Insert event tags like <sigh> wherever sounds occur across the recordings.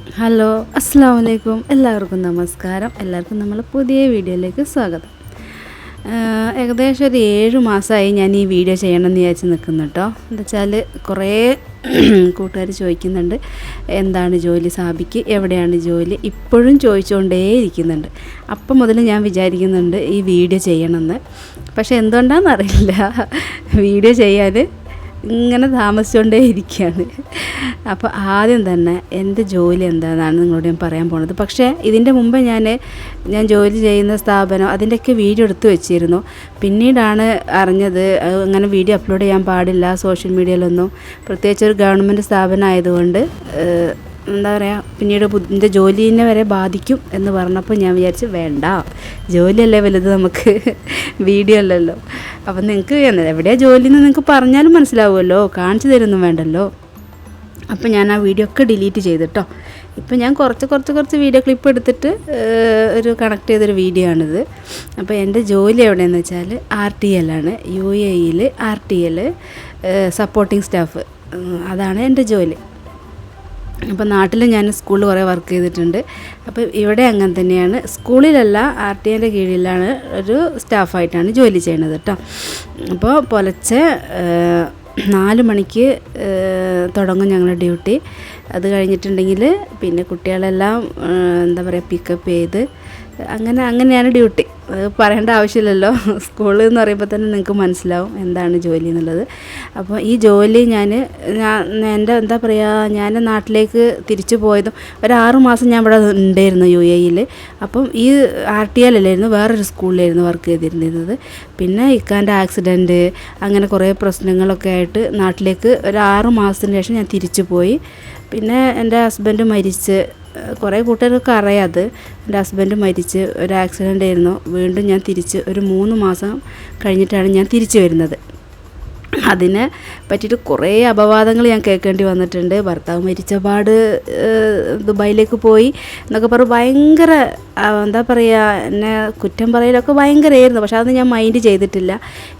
Hello അസ്സാം വലൈക്കും എല്ലാവർക്കും നമസ്കാരം. എല്ലാവർക്കും നമ്മൾ പുതിയ വീഡിയോയിലേക്ക് സ്വാഗതം. ഏകദേശം ഒരു ഏഴ് മാസമായി ഞാൻ ഈ വീഡിയോ ചെയ്യണമെന്ന് വിചാരിച്ച് നിൽക്കുന്നു കേട്ടോ. എന്താ വെച്ചാൽ കുറേ <clears throat> കൂട്ടുകാർ ചോദിക്കുന്നുണ്ട് എന്താണ് ജോലി? സാബിക്ക് എവിടെയാണ് ജോലി? ഇപ്പോഴും ചോദിച്ചുകൊണ്ടേ ഇരിക്കുന്നുണ്ട്. അപ്പം മുതൽ ഞാൻ വിചാരിക്കുന്നുണ്ട് ഈ വീഡിയോ ചെയ്യണമെന്ന്. പക്ഷേ എന്തുകൊണ്ടാണെന്നറിയില്ല. വീഡിയോ ചെയ്യാൻ ഇങ്ങനെ താമസിച്ചുകൊണ്ടേ ഇരിക്കുകയാണ് അപ്പോൾ ആദ്യം തന്നെ എന്റെ ജോലി എന്താണെന്നാണ് നിങ്ങളോട് ഞാൻ പറയാൻ പോണത്. പക്ഷേ ഇതിന്റെ മുമ്പ് ഞാൻ ഞാൻ ജോലി ചെയ്യുന്ന സ്ഥാപനം അതിന്റെയൊക്കെ വീഡിയോ എടുത്തു വെച്ചിരുന്നു. പിന്നീടാണ് അറിഞ്ഞത് അങ്ങനെ വീഡിയോ അപ്ലോഡ് ചെയ്യാൻ പാടില്ല സോഷ്യൽ മീഡിയയിലൊന്നും. പ്രത്യേകിച്ച് ഒരു ഗവൺമെന്റ് സ്ഥാപനം ആയതുകൊണ്ട് എന്താ പറയുക പിന്നീട് എന്റെ ജോലിനെ വരെ ബാധിക്കും എന്ന് പറഞ്ഞപ്പോൾ ഞാൻ വിചാരിച്ചു വേണ്ട. ജോലിയല്ലേ വലുത് നമുക്ക്. <laughs> വീഡിയോ അല്ലല്ലോ. അപ്പം നിങ്ങൾക്ക് എവിടെയാണ് ജോലി എന്ന് നിങ്ങൾക്ക് പറഞ്ഞാലും മനസ്സിലാവുമല്ലോ. കാണിച്ചു തരുന്നും വേണ്ടല്ലോ. അപ്പം ഞാൻ ആ വീഡിയോ ഒക്കെ ഡിലീറ്റ് ചെയ്തിട്ടോ ഇപ്പം ഞാൻ കുറച്ച് കുറച്ച് കുറച്ച് വീഡിയോ ക്ലിപ്പ് എടുത്തിട്ട് ഒരു കണക്ട് ചെയ്തൊരു വീഡിയോ ആണിത്. അപ്പോൾ എന്റെ ജോലി എവിടെയെന്ന് വെച്ചാൽ ആർ ടി എല്ലാണ് യു എ ഇയിൽ R T L supporting staff. അതാണ് എന്റെ ജോലി. അപ്പോൾ നാട്ടിൽ ഞാൻ സ്കൂളിൽ കുറേ വർക്ക് ചെയ്തിട്ടുണ്ട്. അപ്പോൾ ഇവിടെ അങ്ങനെ തന്നെയാണ്. സ്കൂളിലല്ല ആർ ടി എന്റെ കീഴിലാണ് ഒരു സ്റ്റാഫായിട്ടാണ് ജോലി ചെയ്യണത് കേട്ടോ. അപ്പോൾ പുലച്ചെ നാല് മണിക്ക് തുടങ്ങും ഞങ്ങളുടെ ഡ്യൂട്ടി. അത് കഴിഞ്ഞിട്ടുണ്ടെങ്കിൽ പിന്നെ കുട്ടികളെല്ലാം എന്താ പറയുക പിക്കപ്പ് ചെയ്ത് അങ്ങനെ അങ്ങനെയാണ് ഡ്യൂട്ടി. അത് പറയേണ്ട ആവശ്യമില്ലല്ലോ. സ്കൂളിൽ എന്ന് പറയുമ്പോൾ തന്നെ നിങ്ങൾക്ക് മനസ്സിലാവും എന്താണ് ജോലി എന്നുള്ളത്. അപ്പോൾ ഈ ജോലി ഞാൻ ഞാൻ എന്റെ എന്താ പറയുക ഞാൻ നാട്ടിലേക്ക് തിരിച്ചു പോയതും ഒരു ആറ് മാസം ഞാൻ ഇവിടെ ഉണ്ടായിരുന്നു യു എയിൽ അപ്പം ഈ ആർ ടി എല്ലല്ലായിരുന്നു വേറൊരു സ്കൂളിലായിരുന്നു വർക്ക് ചെയ്തിരുന്നത്. പിന്നെ ഇക്കാന്റെ ആക്സിഡന്റ് അങ്ങനെ കുറേ പ്രശ്നങ്ങളൊക്കെ ആയിട്ട് നാട്ടിലേക്ക് ഒരു ആറ് മാസത്തിന് ശേഷം ഞാൻ തിരിച്ചു പോയി. പിന്നെ എന്റെ ഹസ്ബൻഡ് മരിച്ച് കുറേ കൂട്ടുകാർക്ക് അറിയാം അത്. എന്റെ ഹസ്ബൻഡ് മരിച്ച് ഒരു ആക്സിഡന്റ് ആയിരുന്നു. വീണ്ടും ഞാൻ തിരിച്ച് ഒരു മൂന്ന് മാസം കഴിഞ്ഞിട്ടാണ് ഞാൻ തിരിച്ച് വരുന്നത്. അതിനെ പറ്റിയിട്ട് കുറേ അപവാദങ്ങൾ ഞാൻ കേൾക്കേണ്ടി വന്നിട്ടുണ്ട്. ഭർത്താവ് മരിച്ച പാട് ഏഹ്, ദുബായിലേക്ക് പോയി എന്നൊക്കെ പറഞ്ഞ് ഭയങ്കര എന്താ പറയുക എന്നെ കുറ്റം പറയലൊക്കെ ഭയങ്കരമായിരുന്നു പക്ഷെ അതൊന്നും ഞാൻ മൈൻഡ് ചെയ്തിട്ടില്ല.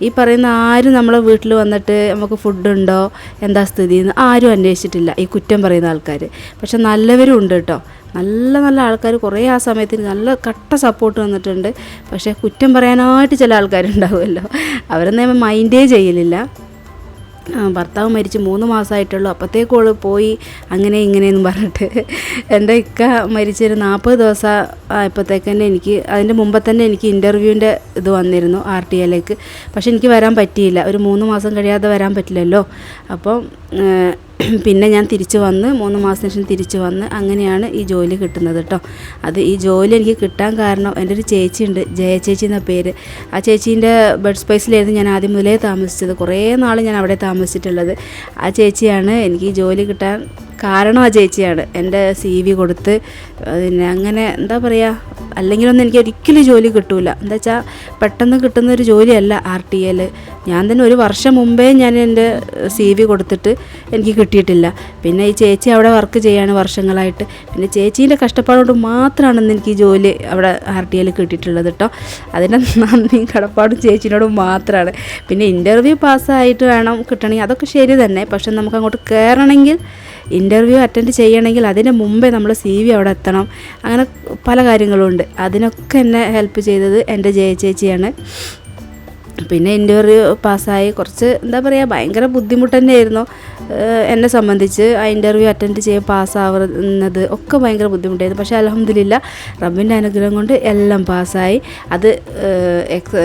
ഈ പറയുന്ന ആരും നമ്മളെ വീട്ടിൽ വന്നിട്ട് നമുക്ക് ഫുഡുണ്ടോ എന്താ സ്ഥിതി എന്ന് ആരും അന്വേഷിച്ചിട്ടില്ല ഈ കുറ്റം പറയുന്ന ആൾക്കാർ പക്ഷെ നല്ലവരും ഉണ്ട് കേട്ടോ. നല്ല നല്ല ആൾക്കാർ കുറേ ആ സമയത്തിന് നല്ല കട്ട സപ്പോർട്ട് വന്നിട്ടുണ്ട് പക്ഷേ കുറ്റം പറയാനായിട്ട് ചില ആൾക്കാരുണ്ടാവുമല്ലോ. അവരൊന്നും മൈൻഡേ ചെയ്യലില്ല. ഭർത്താവ് മരിച്ച് മൂന്ന് മാസമായിട്ടുള്ളൂ. അപ്പോഴത്തേക്കോൾ പോയി അങ്ങനെ ഇങ്ങനെയെന്ന് പറഞ്ഞിട്ട്. എന്റെ ഇക്ക മരിച്ചൊരു നാൽപ്പത് ദിവസം ആയപ്പോഴത്തേക്ക് തന്നെ എനിക്ക് അതിന്റെ മുമ്പ് തന്നെ എനിക്ക് ഇന്റർവ്യൂവിന്റെ ഇത് വന്നിരുന്നു ആർ ടി എയിലേക്ക് പക്ഷെ എനിക്ക് വരാൻ പറ്റിയില്ല. ഒരു മൂന്ന് മാസം കഴിയാതെ വരാൻ പറ്റില്ലല്ലോ. അപ്പം <clears throat> പിന്നെ ഞാൻ തിരിച്ചു വന്ന് മൂന്ന് മാസത്തിന് ശേഷം തിരിച്ചു വന്ന് അങ്ങനെയാണ് ഈ ജോലി കിട്ടുന്നത് കേട്ടോ. അത് ഈ ജോലി എനിക്ക് കിട്ടാൻ കാരണം എന്റെ ഒരു ചേച്ചിയുണ്ട് ജയ ചേച്ചി എന്ന പേര്. ആ ചേച്ചീന്റെ ബെഡ് സ്പേസിലായിരുന്നു ഞാൻ ആദ്യം മുതലേ താമസിച്ചത്. കുറേ നാൾ ഞാൻ അവിടെ താമസിച്ചിട്ടുള്ളത്. ആ ചേച്ചിയാണ് എനിക്ക് ഈ ജോലി കിട്ടാൻ കാരണം ആ ചേച്ചിയാണ്. എന്റെ സി വി കൊടുത്ത് പിന്നെ അങ്ങനെ എന്താ പറയുക അല്ലെങ്കിലൊന്നും എനിക്ക് ഒരിക്കലും ജോലി കിട്ടൂല. എന്താ വെച്ചാൽ പെട്ടെന്ന് കിട്ടുന്ന ഒരു ജോലിയല്ല ആർ ടി എൽ ഞാൻ തന്നെ ഒരു വർഷം മുമ്പേ ഞാൻ എന്റെ സി വി കൊടുത്തിട്ട് എനിക്ക് കിട്ടിയിട്ടില്ല. പിന്നെ ഈ ചേച്ചി അവിടെ വർക്ക് ചെയ്യാണ് വർഷങ്ങളായിട്ട്. പിന്നെ ചേച്ചീന്റെ കഷ്ടപ്പാടുകൊണ്ട് മാത്രമാണ് എനിക്ക് ഈ ജോലി അവിടെ ആർ ടി എൽ കിട്ടിയിട്ടുള്ളത് കേട്ടോ അതിന്റെ നന്ദിയും കടപ്പാടും ചേച്ചിനോട് മാത്രമാണ് പിന്നെ ഇന്റർവ്യൂ പാസ്സായിട്ട് വേണം കിട്ടണമെങ്കിൽ അതൊക്കെ ശരി തന്നെ. പക്ഷെ നമുക്ക് അങ്ങോട്ട് കയറണമെങ്കിൽ ഇന്റർവ്യൂ അറ്റൻഡ് ചെയ്യണമെങ്കിൽ അതിന് മുമ്പേ നമ്മൾ സി വി അവിടെ എത്തണം. അങ്ങനെ പല കാര്യങ്ങളുണ്ട്. അതിനൊക്കെ എന്നെ ഹെൽപ്പ് ചെയ്തത് എന്റെ ജയ ചേച്ചിയാണ് പിന്നെ ഇന്റർവ്യൂ പാസ്സായി കുറച്ച് എന്താ പറയുക ഭയങ്കര ബുദ്ധിമുട്ട് തന്നെയായിരുന്നു. എന്നെ സംബന്ധിച്ച് ആ ഇന്റർവ്യൂ അറ്റൻഡ് ചെയ്യാൻ പാസ്സാവുന്നത് ഒക്കെ ഭയങ്കര ബുദ്ധിമുട്ടായിരുന്നു. പക്ഷേ അലഹമ്മദില്ല റബ്ബിന്റെ അനുഗ്രഹം കൊണ്ട് എല്ലാം പാസ്സായി. അത്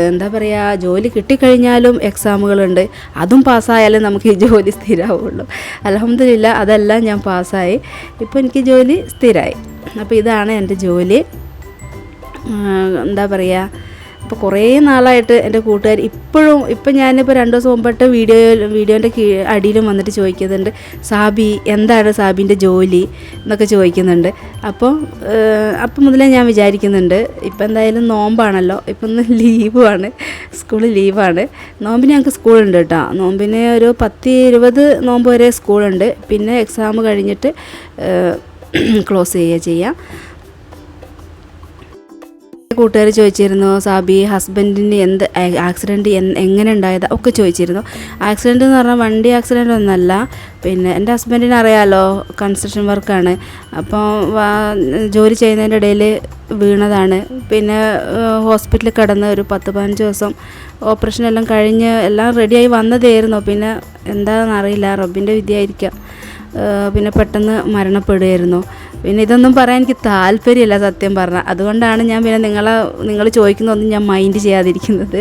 എന്താ പറയുക ജോലി കിട്ടിക്കഴിഞ്ഞാലും എക്സാമുകളുണ്ട്. അതും പാസ്സായാലും നമുക്ക് ഈ ജോലി സ്ഥിരമാവുള്ളൂ അലഹമ്മദില്ല അതെല്ലാം ഞാൻ പാസ്സായി. ഇപ്പോൾ എനിക്ക് ജോലി സ്ഥിരമായി അപ്പോൾ ഇതാണ് എന്റെ ജോലി. എന്താ പറയുക അപ്പോൾ കുറേ നാളായിട്ട് എന്റെ കൂട്ടുകാർ ഇപ്പോഴും ഇപ്പം ഞാനിപ്പോൾ രണ്ട് ദിവസം മുമ്പിട്ട് വീഡിയോ വീഡിയോന്റെ അടിയിലും വന്നിട്ട് ചോദിക്കുന്നുണ്ട് സാബി എന്താണ് സാബിന്റെ ജോലി? എന്നൊക്കെ ചോദിക്കുന്നുണ്ട്. അപ്പോൾ അപ്പം മുതലേ ഞാൻ വിചാരിക്കുന്നുണ്ട് ഇപ്പം എന്തായാലും നോമ്പാണല്ലോ ഇപ്പം ഒന്ന് ലീവാണ് സ്കൂൾ ലീവാണ്. നോമ്പിന് ഞങ്ങൾക്ക് സ്കൂളുണ്ട് കേട്ടോ. നോമ്പിന് ഒരു പത്ത് ഇരുപത് നോമ്പ് വരെ സ്കൂളുണ്ട്. പിന്നെ എക്സാം കഴിഞ്ഞിട്ട് <clears throat> ക്ലോസ് ചെയ്യുക ചെയ്യാം. കൂട്ടുകാർ ചോദിച്ചിരുന്നു സാബി ഹസ്ബൻഡിന് എന്ത് ആക്സിഡന്റ് എങ്ങനെ ഉണ്ടായത്? ഒക്കെ ചോദിച്ചിരുന്നു. ആക്സിഡന്റ് എന്ന് പറഞ്ഞാൽ വണ്ടി ആക്സിഡന്റ് ഒന്നല്ല. പിന്നെ എന്റെ ഹസ്ബൻഡിന് അറിയാമല്ലോ കൺസ്ട്രക്ഷൻ വർക്കാണ് അപ്പോൾ ജോലി ചെയ്യുന്നതിന്റെ ഇടയിൽ വീണതാണ്. പിന്നെ ഹോസ്പിറ്റലിൽ കിടന്ന് ഒരു പത്ത് പതിനഞ്ച് ദിവസം ഓപ്പറേഷൻ എല്ലാം കഴിഞ്ഞ് എല്ലാം റെഡിയായി വന്നതായിരുന്നു. പിന്നെ എന്താണെന്നറിയില്ല റബ്ബിന്റെ വിദ്യയായിരിക്കാം ആയിരിക്കാം. പിന്നെ പെട്ടെന്ന് മരണപ്പെടുകയായിരുന്നു. പിന്നെ ഇതൊന്നും പറയാൻ എനിക്ക് താല്പര്യമില്ല സത്യം പറഞ്ഞാൽ അതുകൊണ്ടാണ് ഞാൻ പിന്നെ നിങ്ങളെ നിങ്ങൾ ചോദിക്കുന്നതൊന്നും ഞാൻ മൈൻഡ് ചെയ്യാതിരിക്കുന്നത്.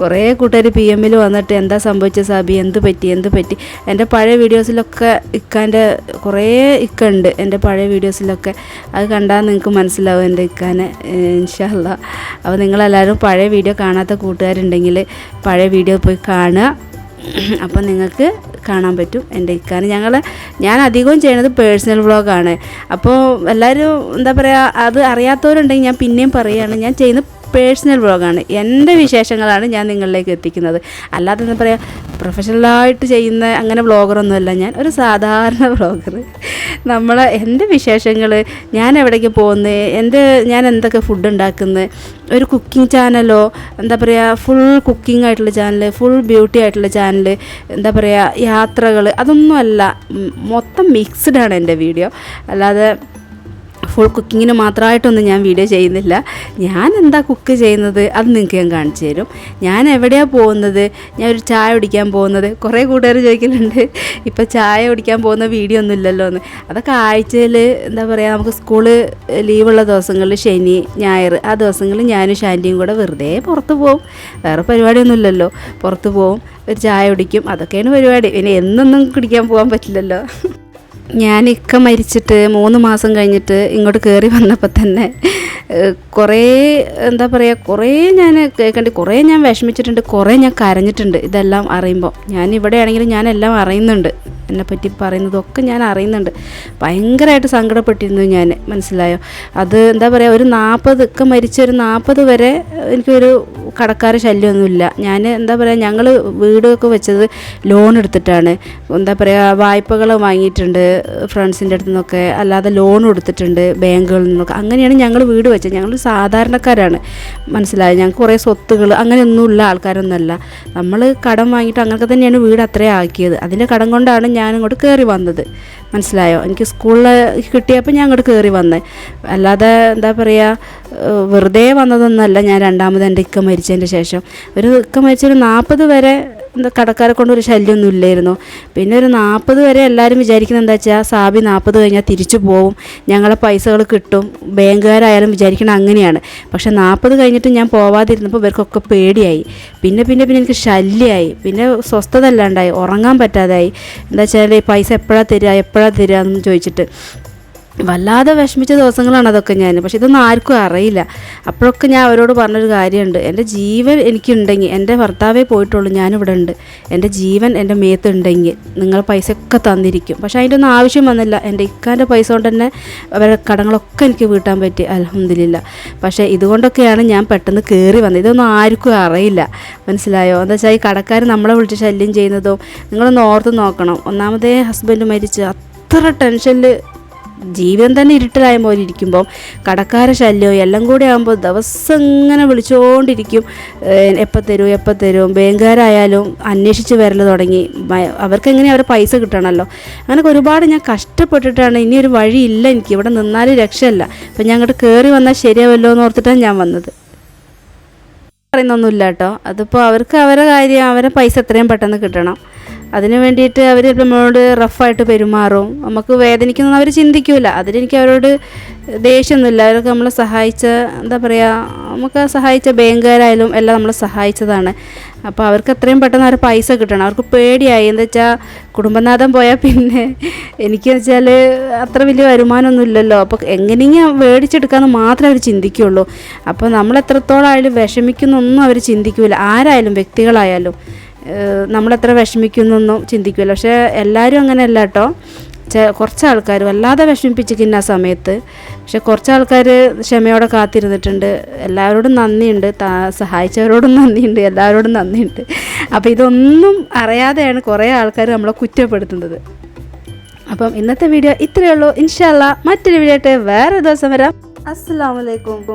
കുറേ കൂട്ടുകാർ പി എമ്മിൽ വന്നിട്ട് എന്താ സംഭവിച്ചത് സാബി? എന്ത് പറ്റി? എന്ത് പറ്റി? എന്റെ പഴയ വീഡിയോസിലൊക്കെ ഇക്കാന്റെ കുറേ ഇക്ക ഉണ്ട് എന്റെ പഴയ വീഡിയോസിലൊക്കെ അത് കണ്ടാൽ നിങ്ങൾക്ക് മനസ്സിലാവും എന്റെ ഇക്കാനെ ഇൻഷല്ല അപ്പോൾ നിങ്ങളെല്ലാവരും പഴയ വീഡിയോ കാണാത്ത കൂട്ടുകാരുണ്ടെങ്കിൽ പഴയ വീഡിയോ പോയി കാണുക. അപ്പം നിങ്ങൾക്ക് കാണാൻ പറ്റും. എന്റെ ഇക്കാന് ഞങ്ങൾ ഞാൻ അധികവും ചെയ്യണത് പേഴ്സണൽ വ്ളോഗാണ് അപ്പോൾ എല്ലാവരും എന്താ പറയുക അത് അറിയാത്തവരുണ്ടെങ്കിൽ ഞാൻ പിന്നെയും പറയുകയാണ് ഞാൻ ചെയ്യുന്ന പേഴ്സണൽ വ്ളോഗാണ്. എന്റെ വിശേഷങ്ങളാണ് ഞാൻ നിങ്ങളിലേക്ക് എത്തിക്കുന്നത്. അല്ലാതെ എന്താ പറയുക പ്രൊഫഷണലായിട്ട് ചെയ്യുന്ന അങ്ങനെ വ്ളോഗറൊന്നുമല്ല. ഞാൻ ഒരു സാധാരണ വ്ളോഗർ. നമ്മളെ എന്റെ വിശേഷങ്ങൾ ഞാൻ എവിടേക്ക് പോകുന്നത് എന്റെ ഞാൻ എന്തൊക്കെ ഫുഡ് ഉണ്ടാക്കുന്നത് ഒരു കുക്കിംഗ് ചാനലോ എന്താ പറയുക ഫുൾ കുക്കിംഗ് ആയിട്ടുള്ള ചാനൽ ഫുൾ ബ്യൂട്ടി ആയിട്ടുള്ള ചാനൽ എന്താ പറയുക യാത്രകൾ അതൊന്നുമല്ല. മൊത്തം മിക്സ്ഡ് ആണ് എന്റെ വീഡിയോ അല്ലാതെ ഫുൾ കുക്കിങ്ങിന് മാത്രമായിട്ടൊന്നും ഞാൻ വീഡിയോ ചെയ്യുന്നില്ല. ഞാൻ എന്താ കുക്ക് ചെയ്യുന്നത്? അത് നിങ്ങൾക്ക് ഞാൻ കാണിച്ചു തരും. ഞാൻ എവിടെയാണ് പോകുന്നത്? ഞാൻ ഒരു ചായ കുടിക്കാൻ പോകുന്നത്? കുറേ കൂട്ടുകാർ ചോദിക്കലുണ്ട്. ഇപ്പോൾ ചായ കുടിക്കാൻ പോകുന്ന വീഡിയോ ഒന്നും ഇല്ലല്ലോ എന്ന് അതൊക്കെ ആഴ്ചയിൽ എന്താ പറയുക നമുക്ക് സ്കൂൾ ലീവുള്ള ദിവസങ്ങളിൽ ശനി ഞായർ ആ ദിവസങ്ങളിൽ ഞാനും ഷാന്റിയും കൂടെ വെറുതെ പുറത്ത് പോകും വേറെ പരിപാടിയൊന്നും ഇല്ലല്ലോ. പുറത്ത് പോകും ഒരു ചായ കുടിക്കും. അതൊക്കെയാണ് പരിപാടി. പിന്നെ എന്നൊന്നും കുടിക്കാൻ പോകാൻ പറ്റില്ലല്ലോ. ഞാൻ മരിച്ചിട്ട് മൂന്ന് മാസം കഴിഞ്ഞിട്ട് ഇങ്ങോട്ട് കയറി വന്നപ്പോൾ തന്നെ കുറേ എന്താ പറയുക കുറേ ഞാൻ കേൾക്കേണ്ടി കുറേ ഞാൻ വിഷമിച്ചിട്ടുണ്ട് കുറേ ഞാൻ കരഞ്ഞിട്ടുണ്ട് ഇതെല്ലാം അറിയുമ്പോൾ ഞാൻ ഇവിടെ ആണെങ്കിലും ഞാൻ എല്ലാം അറിയുന്നുണ്ട്. എന്നെപ്പറ്റി പറയുന്നതൊക്കെ ഞാൻ അറിയുന്നുണ്ട്. ഭയങ്കരമായിട്ട് സങ്കടപ്പെട്ടിരുന്നു ഞാൻ മനസ്സിലായോ? അത് എന്താ പറയുക ഒരു നാൽപ്പത് ഒക്കെ മരിച്ച ഒരു നാൽപ്പത് വരെ എനിക്കൊരു കടക്കാര ശല്യമൊന്നുമില്ല. ഞാൻ എന്താ പറയുക ഞങ്ങൾ വീടൊക്കെ വെച്ചത് ലോൺ എടുത്തിട്ടാണ്. എന്താ പറയുക വായ്പകൾ വാങ്ങിയിട്ടുണ്ട് ഫ്രണ്ട്സിന്റെ അടുത്തു നിന്നൊക്കെ. അല്ലാതെ ലോൺ എടുത്തിട്ടുണ്ട് ബാങ്കുകളിൽ നിന്നൊക്കെ. അങ്ങനെയാണ് ഞങ്ങൾ വീട് വെച്ചത്. ഞങ്ങൾ സാധാരണക്കാരാണ്. മനസ്സിലായത് ഞങ്ങൾക്ക് കുറേ സ്വത്തുകൾ അങ്ങനെയൊന്നുമില്ല ആൾക്കാരൊന്നുമല്ല. നമ്മൾ കടം വാങ്ങിയിട്ട് അങ്ങനെയൊക്കെ തന്നെയാണ് വീട് അത്രയും ആക്കിയത്. അതിന്റെ കടം കൊണ്ടാണ് ഞാൻ ഇങ്ങോട്ട് കയറി വന്നത്. മനസ്സിലായോ? എനിക്ക് സ്കൂളിൽ കിട്ടിയപ്പോൾ ഞാൻ അങ്ങോട്ട് കയറി വന്നത് അല്ലാതെ എന്താ പറയുക വെറുതെ വന്നതൊന്നുമല്ല ഞാൻ രണ്ടാമത് എന്റെ ഇക്ക മരിച്ചതിന്റെ ശേഷം. ഒരു ഇക്ക മരിച്ചൊരു നാൽപ്പത് വരെ കടക്കാരെ കൊണ്ട് ഒരു ശല്യമൊന്നും ഇല്ലായിരുന്നു. പിന്നെ ഒരു നാൽപ്പത് വരെ എല്ലാവരും വിചാരിക്കുന്നത് എന്താ വെച്ചാൽ സാബി നാൽപ്പത് കഴിഞ്ഞാൽ തിരിച്ചു പോവും. ഞങ്ങളെ പൈസകൾ കിട്ടും. ബാങ്കുകാരായാലും വിചാരിക്കണം അങ്ങനെയാണ്. പക്ഷെ നാൽപ്പത് കഴിഞ്ഞിട്ട് ഞാൻ പോവാതിരുന്നപ്പോൾ ഇവർക്കൊക്കെ പേടിയായി. പിന്നെ പിന്നെ പിന്നെ എനിക്ക് ശല്യമായി. പിന്നെ സ്വസ്ഥത അല്ലാണ്ടായി ഉറങ്ങാൻ പറ്റാതായി. എന്താ വെച്ചാൽ പൈസ എപ്പോഴാണ് തരിക എപ്പോഴാണ് തരിക എന്ന് ചോദിച്ചിട്ട്. വല്ലാതെ വിഷമിച്ച ദിവസങ്ങളാണ് അതൊക്കെ ഞാൻ. പക്ഷെ ഇതൊന്നും ആർക്കും അറിയില്ല. അപ്പോഴൊക്കെ ഞാൻ അവരോട് പറഞ്ഞൊരു കാര്യമുണ്ട്. എന്റെ ജീവൻ എനിക്കുണ്ടെങ്കിൽ എന്റെ ഭർത്താവേ പോയിട്ടുള്ളൂ ഞാനിവിടെ ഉണ്ട്. എന്റെ ജീവൻ എന്റെ മേത്തുണ്ടെങ്കിൽ നിങ്ങൾ പൈസ ഒക്കെ തന്നിരിക്കും. പക്ഷെ അതിന്റെ ഒന്നും ആവശ്യം വന്നില്ല. എന്റെ ഇക്കാന്റെ പൈസ കൊണ്ട് തന്നെ അവരുടെ കടങ്ങളൊക്കെ എനിക്ക് വീട്ടാൻ പറ്റി. അലഹമില്ല പക്ഷേ ഇതുകൊണ്ടൊക്കെയാണ് ഞാൻ പെട്ടെന്ന് കയറി വന്നത്. ഇതൊന്നും ആർക്കും അറിയില്ല. മനസ്സിലായോ? എന്താ വെച്ചാൽ ഈ കടക്കാർ നമ്മളെ വിളിച്ച് ശല്യം ചെയ്യുന്നതോ നിങ്ങളൊന്ന് ഓർത്ത് നോക്കണം. ഒന്നാമതേ ഹസ്ബൻഡ് മരിച്ച് അത്ര ടെൻഷനിൽ ജീവിതം തന്നെ ഇരുട്ടിലായ പോലെ ഇരിക്കുമ്പോൾ കടക്കാര ശല്യവും എല്ലാം കൂടെ ആകുമ്പോൾ ദിവസം ഇങ്ങനെ വിളിച്ചുകൊണ്ടിരിക്കും എപ്പോൾ തരും എപ്പോൾ തരും ബാങ്കുകാരായാലും അന്വേഷിച്ച് വരൽ തുടങ്ങി. അവർക്കെങ്ങനെ അവരെ പൈസ കിട്ടണമല്ലോ അങ്ങനെയൊക്കെ ഒരുപാട് ഞാൻ കഷ്ടപ്പെട്ടിട്ടാണ് ഇനി ഒരു വഴിയില്ല എനിക്ക് ഇവിടെ നിന്നാലും രക്ഷയല്ല. അപ്പം ഞാൻ അങ്ങോട്ട് കയറി വന്നാൽ ശരിയാവല്ലോ എന്ന് ഓർത്തിട്ടാണ് ഞാൻ വന്നത്. പറയുന്നൊന്നുമില്ല കേട്ടോ. അതിപ്പോൾ അവർക്ക് അവരെ കാര്യം അവരെ പൈസ എത്രയും പെട്ടെന്ന് കിട്ടണം. അതിന് വേണ്ടിയിട്ട് അവർ നമ്മളോട് റഫായിട്ട് പെരുമാറും. നമുക്ക് വേദനിക്കുന്നൊന്നും അവർ ചിന്തിക്കൂല. അതിലെനിക്ക് അവരോട് ദേഷ്യമൊന്നുമില്ല. അവരൊക്കെ നമ്മളെ സഹായിച്ച എന്താ പറയുക നമുക്ക് സഹായിച്ച ബാങ്കുകാരായാലും എല്ലാം നമ്മളെ സഹായിച്ചതാണ്. അപ്പോൾ അവർക്ക് എത്രയും പെട്ടെന്ന് അവർ പൈസ കിട്ടണം. അവർക്ക് പേടിയായി. എന്താ വെച്ചാൽ കുടുംബനാഥം പോയാൽ പിന്നെ എനിക്ക് വെച്ചാൽ അത്ര വലിയ വരുമാനമൊന്നും ഇല്ലല്ലോ. അപ്പോൾ എങ്ങനെയെങ്കിലും മേടിച്ചെടുക്കാമെന്ന് മാത്രമേ അവർ ചിന്തിക്കുകയുള്ളൂ അപ്പോൾ നമ്മൾ എത്രത്തോളം ആയാലും വിഷമിക്കുന്നൊന്നും അവർ ചിന്തിക്കില്ല ആരായാലും വ്യക്തികളായാലും. നമ്മളെത്ര വിഷമിക്കുന്നൊന്നും ചിന്തിക്കില്ല പക്ഷേ എല്ലാവരും അങ്ങനെയല്ല കേട്ടോ കുറച്ച് ആൾക്കാർ വല്ലാതെ വിഷമിപ്പിച്ചിരിക്കുന്ന ആ സമയത്ത്. പക്ഷെ കുറച്ച് ആൾക്കാർ ക്ഷമയോടെ കാത്തിരുന്നിട്ടുണ്ട്. എല്ലാവരോടും നന്ദിയുണ്ട്. സഹായിച്ചവരോടും നന്ദിയുണ്ട്. എല്ലാവരോടും നന്ദിയുണ്ട്. അപ്പോൾ ഇതൊന്നും അറിയാതെയാണ് കുറേ ആൾക്കാർ നമ്മളെ കുറ്റപ്പെടുത്തുന്നത്. അപ്പം ഇന്നത്തെ വീഡിയോ ഇത്രയേ ഉള്ളൂ. ഇൻഷാല്ല മറ്റൊരു വീഡിയോ ആയിട്ട് വേറെ ദിവസം വരാം. അസ്സാം വലൈക്കും